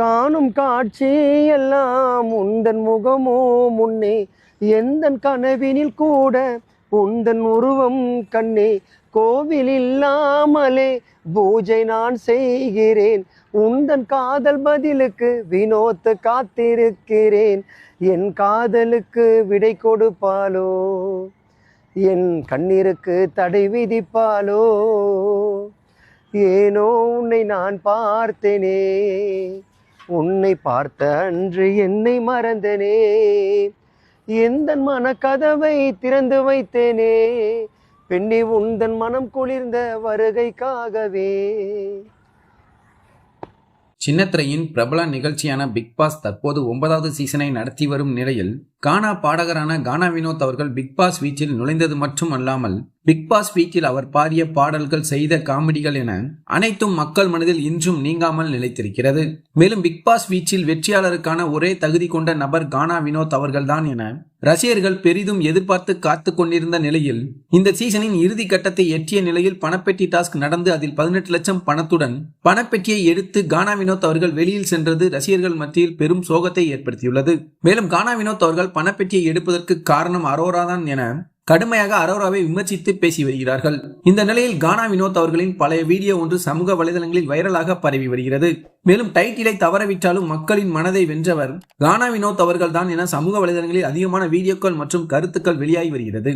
காணும் காட்சி எல்லாம் உந்தன் முகமோ முன்னே எந்தன் கனவினில் கூட உந்தன் உருவம் கண்ணே. கோவில் இல்லாமலே பூஜை நான் செய்கிறேன் உந்தன் காதல் பதிலுக்கு வினோத்து காத்திருக்கிறேன். என் காதலுக்கு விடை கொடுப்பாலோ என் கண்ணீருக்கு தடை விதிப்பாலோ ஏனோ உன்னை நான் பார்த்தேனே. உன்னை பார்த்த அன்று என்னை மறந்தனே. எந்த மனக்கதவை திறந்து வைத்தேனே. பெண்ணி உந்தன் மனம் குளிர்ந்த வருகைக்காகவே. சின்னத்திரையின் பிரபல நிகழ்ச்சியான பிக் பாஸ் தற்போது ஒன்பதாவது சீசனை நடத்தி வரும் நிலையில் கானா பாடகரான கானா வினோத் அவர்கள் பிக் பாஸ் வீச்சில் நுழைந்தது மட்டும் அல்லாமல் பிக் பாஸ் வீச்சில் அவர் பாடிய பாடல்கள் செய்த காமெடிகள் என அனைத்தும் மக்கள் மனதில் இன்றும் நீங்காமல் நிலைத்திருக்கிறது. மேலும் பிக் பாஸ் வீச்சில் வெற்றியாளருக்கான ஒரே தகுதி கொண்ட நபர் கானா வினோத் அவர்கள்தான் என ரசிகர்கள் பெரிதும் எதிர்பார்த்து காத்து கொண்டிருந்த நிலையில் இந்த சீசனின் இறுதி கட்டத்தை எட்டிய நிலையில் பணப்பெட்டி டாஸ்க் நடந்து அதில் பதினெட்டு லட்சம் பணத்துடன் பணப்பெட்டியை எடுத்து கானா வினோத் அவர்கள் வெளியில் சென்றது ரசிகர்கள் மத்தியில் பெரும் சோகத்தை ஏற்படுத்தியுள்ளது. மேலும் கானா வினோத் அவர்கள் பணப்பெட்டியை எடுப்பதற்கு காரணம் அரோரா தான் என கடுமையாக அரோராவை விமர்சித்து பேசி வருகிறார்கள். இந்த நிலையில் கானா வினோத் அவர்களின் பழைய வீடியோ ஒன்று சமூக வலைதளங்களில் வைரலாக பரவி வருகிறது. மேலும் டைட்டிலை தவறவிட்டாலும் மக்களின் மனதை வென்றவர் கானா வினோத் அவர்கள்தான் என சமூக வலைதளங்களில் அதிகமான வீடியோக்கள் மற்றும் கருத்துக்கள் வெளியாகி வருகிறது.